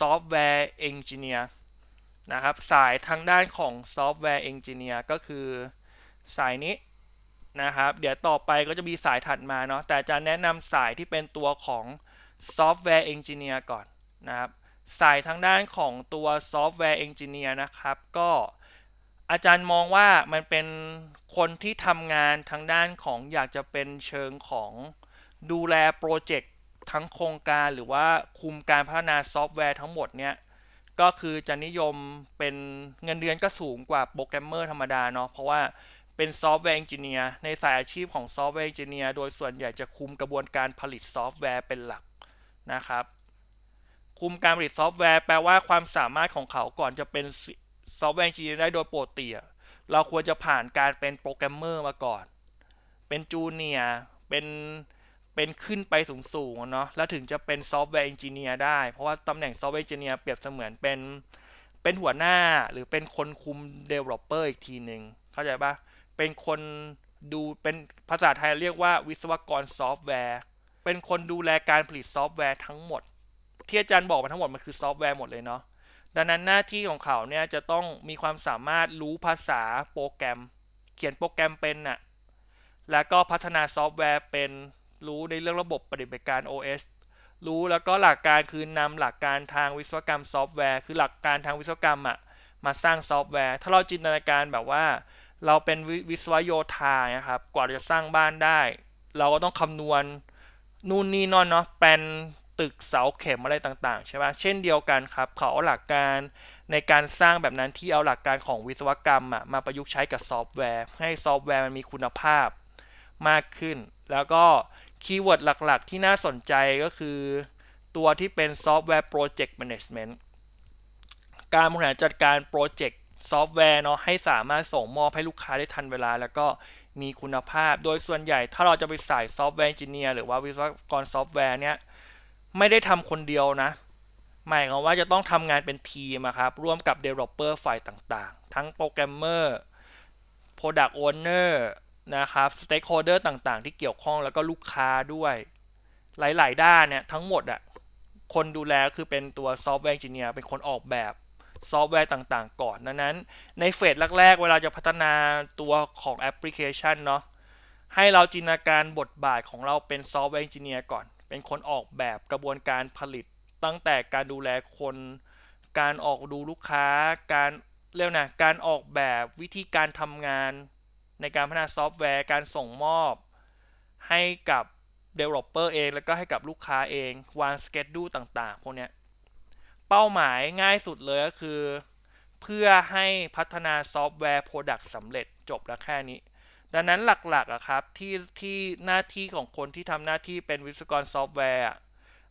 ซอฟต์แวร์เอนจิเนียร์นะครับ สายทางด้านของซอฟต์แวร์เอนจิเนียร์ก็คือสายนี้นะครับ เดี๋ยวต่อไปก็จะมีสายถัดมาเนาะ แต่จะแนะนำสายที่เป็นตัวของซอฟต์แวร์เอนจิเนียร์ก่อนนะครับ สายทางด้านของตัวซอฟต์แวร์เอนจิเนียร์นะครับ ก็อาจารย์มองว่ามันเป็นคนที่ทำงานทางด้านของอยากจะเป็นเชิงของดูแลโปรเจกต์ ทั้งโครงการหรือว่าคุมการพัฒนาซอฟต์แวร์ทั้งหมดเนี่ยก็คือจะนิยมเป็นเงินเดือนก็สูงกว่าโปรแกรมเมอร์ธรรมดาเนาะเพราะว่าเป็นซอฟต์แวร์เอนจิเนียร์ในสายอาชีพของซอฟต์แวร์เอนจิเนียร์โดยส่วนใหญ่จะคุมกระบวนการผลิตซอฟต์แวร์เป็นหลักนะครับ คุมการผลิตซอฟต์แวร์แปลว่าความสามารถของเขาก่อนจะเป็นซอฟต์แวร์เอนจิเนียร์ได้โดยปกติอะเราควรจะผ่านการเป็นโปรแกรมเมอร์มาก่อน เป็นจูเนียร์เป็น เป็นขึ้นไปสูงๆเนาะแล้วถึงจะเป็นซอฟต์แวร์เอนจิเนียร์ได้ เพราะว่าตำแหน่งซอฟต์แวร์เอนจิเนียร์เปรียบเสมือนเป็นเป็นหัวหน้าหรือเป็นคนคุม developer อีกทีหนึ่งเข้าใจปะเป็นคนดูเป็นภาษาไทยเรียกว่าวิศวกรซอฟต์แวร์ เป็นคนดูแลการผลิตซอฟต์แวร์ทั้งหมด ที่อาจารย์บอกมาทั้งหมดมันคือซอฟต์แวร์หมดเลยเนาะดังนั้นหน้าที่ของเขาเนี่ยจะต้องมีความสามารถรู้ภาษาโปรแกรม เขียนโปรแกรมเป็นน่ะแล้วก็พัฒนาซอฟต์แวร์เป็น รู้ในเรื่องระบบปฏิบัติการ OS รู้แล้วก็หลักการคือนำหลักการทางวิศวกรรมซอฟต์แวร์ คือหลักการทางวิศวกรรมอะมาสร้างซอฟต์แวร์ ถ้าเราจินตนาการแบบว่า เราเป็นวิศวโยธานะครับกว่าจะสร้างบ้านได้ เราก็ต้องคำนวณนู่นนี่นอนเนาะเป็นตึกเสาเข็มอะไรต่างๆใช่ไหมเช่นเดียวกันครับ เขาเอาหลักการในการสร้างแบบนั้นที่เอาหลักการของวิศวกรรมอะมาประยุกต์ใช้กับซอฟต์แวร์ ให้ซอฟต์แวร์มันมีคุณภาพมากขึ้น แล้วก็ คีย์เวิร์ดหลักๆ ที่น่าสนใจก็คือ ตัวที่เป็นซอฟต์แวร์โปรเจกต์แมネจเมนต์การบริหารจัดการโปรเจกต์ซอฟต์แวร์เนาะให้สามารถส่งมอบให้ลูกค้าได้ทันเวลา แล้วก็มีคุณภาพ โดยส่วนใหญ่ถ้าเราจะไปใส่ซอฟต์แวร์เอนจิเนียร์หรือว่าวิศวกรซอฟต์แวร์เนี่ยไม่ได้ทำคนเดียวนะหมายความว่าจะต้องทำงานเป็นทีมครับ ร่วมกับ Developer ฝ่ายต่างๆ ทั้งโป นะครับ Stakeholder ต่างๆ ที่เกี่ยวข้องแล้วก็ลูกค้าด้วย หลายๆ ด้านเนี่ยทั้งหมดอะคนดูแลคือเป็นตัวซอฟต์แวร์เอนจิเนียร์เป็นคนออกแบบซอฟต์แวร์ต่างๆ ก่อนดังนั้น ในเฟสแรก ๆ เวลาจะพัฒนาตัวของแอปพลิเคชันเนาะให้เราจินตนาการบทบาทของเราเป็นซอฟต์แวร์เอนจิเนียร์ก่อน เป็นคนออกแบบกระบวนการผลิต ตั้งแต่การดูแลคน การออกดูลูกค้า การเรียกนะการออกแบบวิธีการทำงาน ในการพัฒนาซอฟต์แวร์ การส่งมอบให้กับ Developer เอง แล้วก็ให้กับลูกค้าเอง วางสเกจดูต่างๆ พวกนี้เป้าหมายง่ายสุดเลยก็คือ เพื่อให้พัฒนาซอฟต์แวร์ Product สำเร็จจบแล้วแค่นี้ ดังนั้นหลักๆอะครับที่ที่หน้าที่ของคนที่ทำหน้าที่เป็นวิศวกรซอฟต์แวร์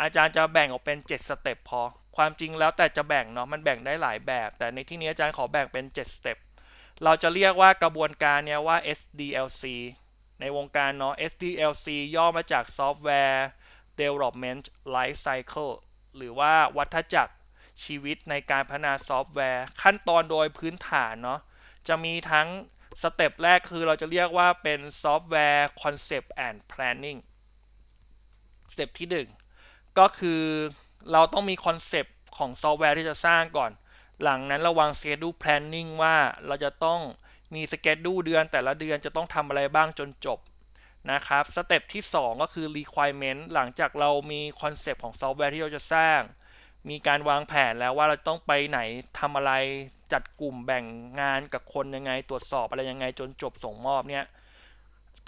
อาจารย์จะแบ่งออกเป็น 7 สเต็ปพอ ความจริงแล้วแต่จะแบ่งเนาะมันแบ่งได้หลายแบบ แต่ในที่นี้อาจารย์ขอแบ่งเป็น 7 สเต็ป เราจะเรียกว่ากระบวนการเนี้ยว่า SDLC ในวงการเนาะ SDLC ย่อมาจาก Software Development Life Cycle หรือว่าวัฏจักรชีวิตในการพัฒนาซอฟต์แวร์ ขั้นตอนโดยพื้นฐานเนาะจะมีทั้งสเต็ปแรกคือเราจะเรียกว่าเป็นซอฟต์แวร์ Concept and Planning สเต็ปที่ 1 ก็คือเราต้องมีคอนเซปต์ของซอฟต์แวร์ที่จะสร้างก่อน หลังนั้นระวัง Schedule Planning ว่าเราจะต้องมีสเกจดูเดือนแต่ละเดือนจะต้องทำอะไรบ้างจนจบนะครับสเต็ปที่ 2 ก็คือ Requirement หลังจากเรามีคอนเซปต์ของซอฟต์แวร์ที่เราจะสร้าง มีการวางแผนแล้วว่าเราต้องไปไหนทำอะไรจัดกลุ่มแบ่งงานกับคนยังไง ตรวจสอบอะไรยังไงจนจบส่งมอบเนี่ย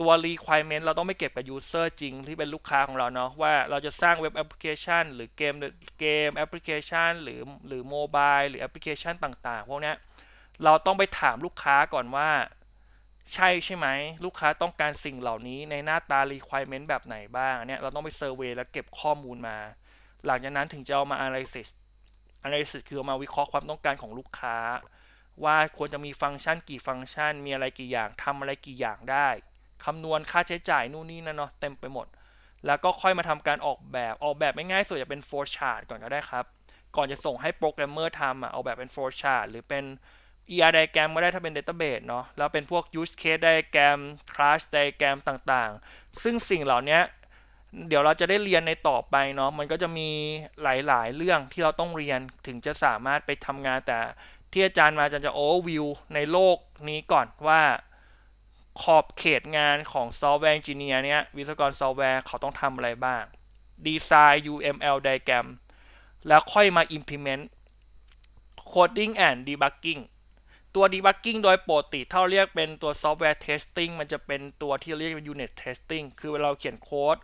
ตัว requirement เราต้องไม่เก็บกับ user จริงที่เป็นลูกค้าของเราเนาะว่าเราจะสร้างเว็บแอปพลิเคชันหรือเกมเกมแอปพลิเคชันหรือหรือโมบายหรือแอปพลิเคชันต่างๆพวกนี้เราต้องไปถามลูกค้าก่อนว่า ใช่ใช่ไหม ลูกค้าต้องการสิ่งเหล่านี้ในหน้าตา requirement แบบไหนบ้างเนี่ยเราต้องไป survey แล้วเก็บข้อมูลมา หลังจากนั้นถึงจะเอามา analysis analysis คือามาวิเคราะห์ความต้องการของลูกค้า ว่าควรจะมีฟังก์ชันกี่ฟังก์ชัน มีอะไรกี่อย่างทำอะไรกี่อย่างได้ คำนวณค่าใช้จ่ายนู่นนี่นั่นเนาะเต็มไปหมด แล้วก็ค่อยมาทำการออกแบบออกแบบไม่ง่ายสุดจะเป็น flow chart ก่อนก็ได้ครับ ก่อนจะส่งให้โปรแกรมเมอร์ทำอะเอาแบบเป็น flow chart หรือเป็น ER diagram ก็ได้ถ้าเป็น database เนาะแล้วเป็นพวก use case diagram class diagram ต่างๆ ซึ่งสิ่งเหล่านี้เดี๋ยวเราจะได้เรียนในต่อไปเนาะมันก็จะมีหลายๆ เรื่องที่เราต้องเรียนถึงจะสามารถไปทำงานแต่ที่อาจารย์มาอาจารย์จะโอเวอร์วิวในโลกนี้ก่อนว่า ขอบเขตงานของซอฟต์แวร์จิเนียร์เนี้ยวิศวกรซอฟต์แวร์เขาต้องทำอะไรบ้าง ดีไซน์ UML diagram แล้วค่อยมา implement coding and debugging ตัว debugging โดยปกติถ้าเราเรียกเป็นตัว software testing มันจะเป็นตัวที่เรียกว่า unit testing คือเวลาเราเขียนโค้ด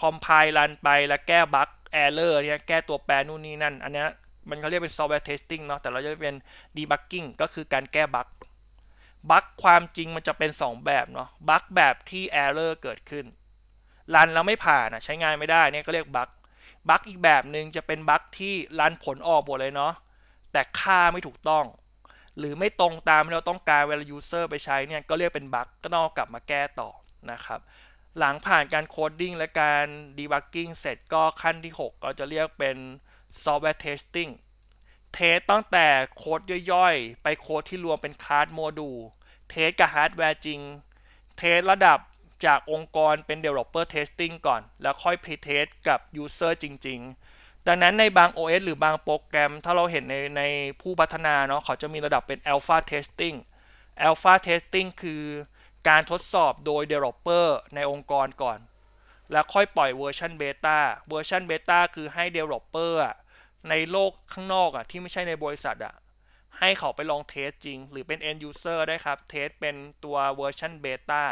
compile รันไปแล้วแก้บั๊ก error เนี่ยแก้ตัวแปรนู่นนี่นั่น อันนี้มันเขาเรียกเป็น software testing เนาะแต่เราจะเป็น debugging ก็คือการแก้บั๊ก บั๊กความจริงมันจะเป็น 2 แบบเนาะบั๊กแบบที่ error เกิดขึ้นรันแล้วไม่ผ่านอะใช้งานไม่ได้เนี่ยก็เรียกบั๊กบั๊กอีกแบบหนึ่งจะเป็นบั๊กที่รันผลออกหมดเลยเนาะแต่ค่าไม่ถูกต้อง หรือไม่ตรงตามที่เราต้องการเวลา user ไปใช้เนี่ยก็เรียกเป็นบั๊กก็ต้องกลับมาแก้ต่อนะครับหลังผ่านการโคดดิ้งและการ debugging เสร็จก็ขั้นที่ 6 เราจะเรียกเป็น software testing เทสตั้ง เทสตั้งแต่โค้ดย่อยๆ ไปโค้ดที่รวมเป็นคลาสโมดูล เทสกับฮาร์ดแวร์จริง เทสระดับจากองค์กรเป็น developer testing ก่อน แล้วค่อย pre-test กับ user จริง ๆ ดังนั้นในบาง OS หรือบางโปรแกรม ถ้าเราเห็นในในผู้พัฒนาเนาะเขาจะมีระดับเป็น alpha testing alpha testing คือการทดสอบโดย developer ในองค์กรก่อน แล้วค่อยปล่อยเวอร์ชันเบต้าเวอร์ชันเบต้าคือให้ developer อะ ในโลกข้างนอกอะที่ไม่ใช่ในบริษัทอะให้เขาไปลองเทสจริง หรือเป็น end user ได้ครับ เทสเป็นตัวเวอร์ชันเบต้า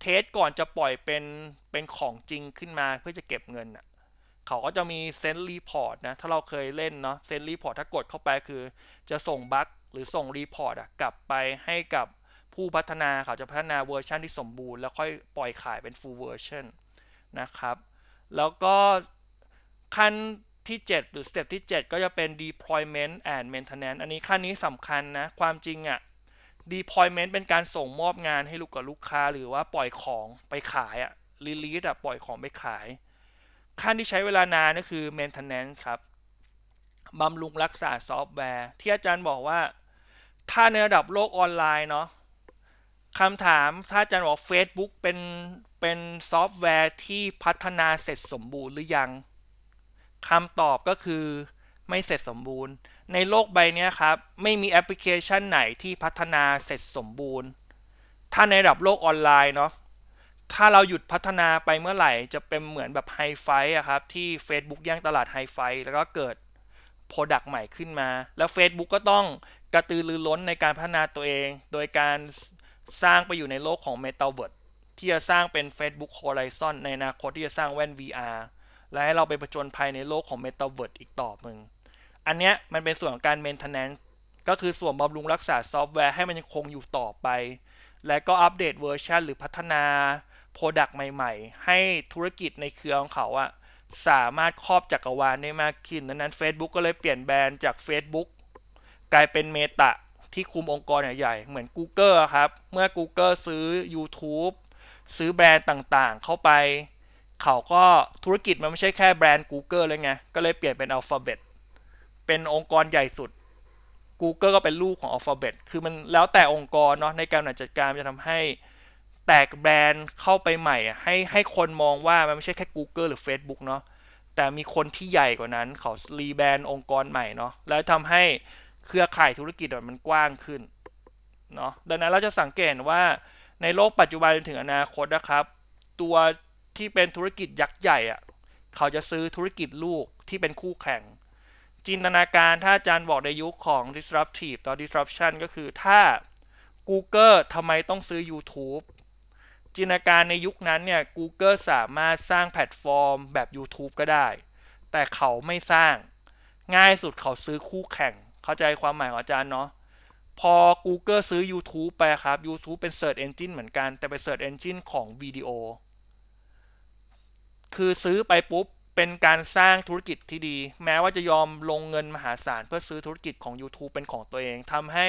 เทสก่อนจะปล่อยเป็นเป็นของจริงขึ้นมาเพื่อจะเก็บเงินอะเขาก็จะมีเซนต์รีพอร์ตนะ ถ้าเราเคยเล่นเนาะเซนต์รีพอร์ตถ้ากดเข้าไปคือ จะส่งบั๊กหรือส่งรีพอร์ตอะกลับไปให้กับผู้พัฒนาเขาจะพัฒนาเวอร์ชันที่สมบูรณ์ แล้วค่อยปล่อยขายเป็น full version นะครับ แล้วก็ขั้น ที่ 7 หรือสเต็ปที่ 7 ก็จะเป็น deployment and maintenance อันนี้ขั้นนี้สำคัญนะ ความจริงอะ deployment เป็นการส่งมอบงานให้ลูกกับลูกค้า หรือว่าปล่อยของไปขายอะ release อะปล่อยของไปขาย ขั้นที่ใช้เวลานานก็คือ maintenance ครับบำรุงรักษาซอฟต์แวร์ ที่อาจารย์บอกว่า ถ้าในระดับโลกออนไลน์เนาะคำถามถ้าอาจารย์บอก Facebook เป็นเป็นซอฟต์แวร์ที่พัฒนาเสร็จสมบูรณ์หรือยัง คำตอบก็คือไม่เสร็จสมบูรณ์ ในโลกใบนี้ครับ ไม่มีแอปพลิเคชันไหนที่พัฒนาเสร็จสมบูรณ์ ถ้าในระดับโลกออนไลน์เนาะถ้าเราหยุดพัฒนาไปเมื่อไหร่ จะเป็นเหมือนแบบไฮไฟอะครับ ที่ Facebook ย่างตลาดไฮไฟแล้วก็เกิดโปรดักต์ใหม่ขึ้นมา แล้ว Facebook ก็ต้องกระตือรือร้นในการพัฒนาตัวเอง โดยการสร้างไปอยู่ในโลกของ Metaverse ที่จะสร้างเป็น Facebook Horizon ในอนาคตที่จะสร้างแว่น VR และให้เราไปประจนภัยในโลกของ Metaverse อีกต่อหนึ่งอันเนี้ยมันเป็นส่วนของการ Maintenance ก็คือส่วนบำรุงรักษาซอฟต์แวร์ให้มันยังคงอยู่ต่อไป และก็อัปเดตเวอร์ชันหรือพัฒนาโปรดักต์ใหม่ๆ ให้ธุรกิจในเครือของเขาอะสามารถครอบจักรวาลได้มากขึ้นดังนั้น Facebook ก็เลยเปลี่ยนแบรนด์จาก Facebook กลายเป็นเมตาที่คุมองค์กรใหญ่ๆ เหมือน Google ครับ เมื่อ Google ซื้อ YouTube ซื้อแบรนด์ต่างๆ เข้าไป เขาก็ธุรกิจมันไม่ใช่แค่แบรนด์ Google เลยไง ก็เลยเปลี่ยนเป็น Alphabet เป็นองค์กรใหญ่สุด Google ก็เป็นลูกของ Alphabet คือมันแล้วแต่องค์กรเนาะในการจัดการจะทำให้แตกแบรนด์เข้าไปใหม่ให้ให้คนมองว่ามันไม่ใช่แค่ Google หรือ Facebook เนาะแต่มีคนที่ใหญ่กว่านั้นเขารีแบรนด์องค์กรใหม่เนาะแล้วทำให้เครือข่ายธุรกิจมันกว้างขึ้นเนาะดังนั้นเราจะสังเกตว่าในโลกปัจจุบันจนถึงอนาคตนะครับ ตัว ที่เป็นธุรกิจยักษ์ใหญ่อะเขาจะซื้อธุรกิจลูกที่เป็นคู่แข่ง จินตนาการถ้าอาจารย์บอกในยุคของ disruptive ต่อ disruption ก็คือถ้า Google ทำไมต้องซื้อ YouTube จินตนาการในยุคนั้นเนี่ย Google สามารถสร้างแพลตฟอร์มแบบ YouTube ก็ได้ แต่เขาไม่สร้าง ง่ายสุดเขาซื้อคู่แข่ง เข้าใจความหมายของอาจารย์เนาะ พอ Google ซื้อ YouTube ไปครับ YouTube เป็น Search Engine เหมือนกัน แต่เป็น Search Engine ของวิดีโอ คือซื้อไปปุ๊บเป็นการสร้างธุรกิจที่ดี แม้ว่าจะยอมลงเงินมหาศาลเพื่อซื้อธุรกิจของ YouTube เป็นของตัวเองทำให้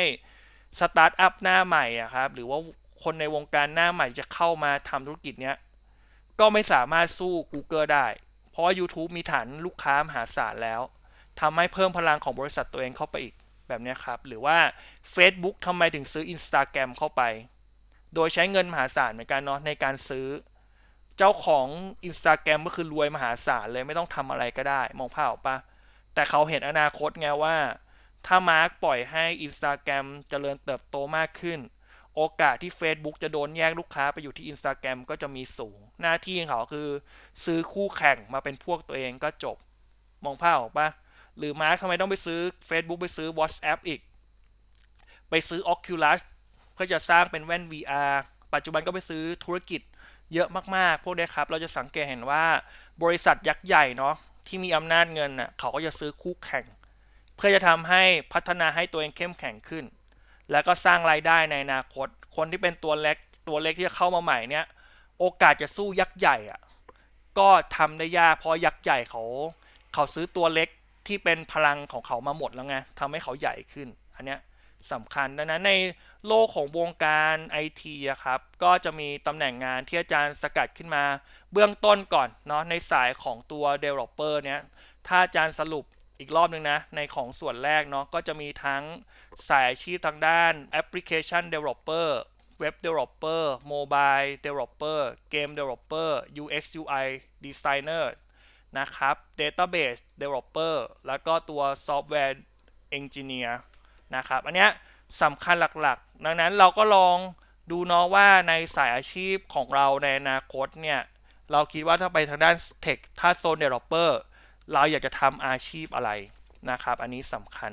สตาร์ทอัพหน้าใหม่อะครับหรือว่าคนในวงการหน้าใหม่จะเข้ามาทำธุรกิจเนี้ยก็ไม่สามารถสู้ Google ได้ เพราะว่า YouTube มีฐานลูกค้ามหาศาลแล้วทำให้เพิ่มพลังของบริษัทตัวเองเข้าไปอีกแบบนี้ครับ หรือว่า Facebook ทำไมถึงซื้อ Instagram เข้าไป โดยใช้เงินมหาศาลเหมือนกันเนาะในการซื้อ เจ้าของ Instagram ก็คือรวยมหาศาลเลยไม่ต้องทำอะไรก็ได้ มองภาพออกปะแต่เขาเห็นอนาคตไงว่า ถ้ามาร์กปล่อยให้ Instagram เจริญเติบโตมากขึ้น โอกาสที่ Facebook จะโดนแย่งลูกค้าไปอยู่ที่ Instagram ก็จะมีสูง หน้าที่ของเขาคือ ซื้อคู่แข่งมาเป็นพวกตัวเองก็จบ มองภาพออกปะหรือมาร์คทำไมต้องไปซื้อ Facebook ไปซื้อ WhatsApp อีก ไปซื้อ Oculus เพื่อจะสร้างเป็นแว่น VR ปัจจุบันก็ไปซื้อธุรกิจ เยอะมากๆ พวกนี้ครับ เราจะสังเกตเห็นว่าบริษัทยักษ์ใหญ่เนาะที่มีอำนาจเงินน่ะเขาก็จะซื้อคู่แข่ง เพื่อจะทำให้พัฒนาให้ตัวเองเข้มแข็งขึ้น แล้วก็สร้างรายได้ในอนาคต คนที่เป็นตัวเล็กตัวเล็กที่จะเข้ามาใหม่เนี่ยโอกาสจะสู้ยักษ์ใหญ่อะก็ทำได้ยากเพราะยักษ์ใหญ่เขาเขาซื้อตัวเล็กที่เป็นพลังของเขามาหมดแล้วไงทำให้เขาใหญ่ขึ้นอันเนี้ย สำคัญ ดังนั้นในโลกของวงการไอทีอะครับ ก็จะมีตำแหน่งงานที่อาจารย์สกัดขึ้นมาเบื้องต้นก่อนเนาะในสายของตัว Developer เนี้ยถ้าอาจารย์สรุปอีกรอบนึงนะ ในของส่วนแรกเนาะก็จะมีทั้งสายอาชีพทางด้าน Application Developer Web Developer Mobile Developer Game Developer UX UI Designer นะครับ Database Developer แล้วก็ตัว Software Engineer นะครับอันเนี้ยสำคัญหลักๆ ดังนั้นเราก็ลองดูเนาะว่าในสายอาชีพของเราในอนาคตเนี่ยเราคิดว่าถ้าไปทางด้านเทคถ้าโซนเดเวลลอปเปอร์เราอยากจะทำอาชีพอะไรนะครับ อันนี้สำคัญ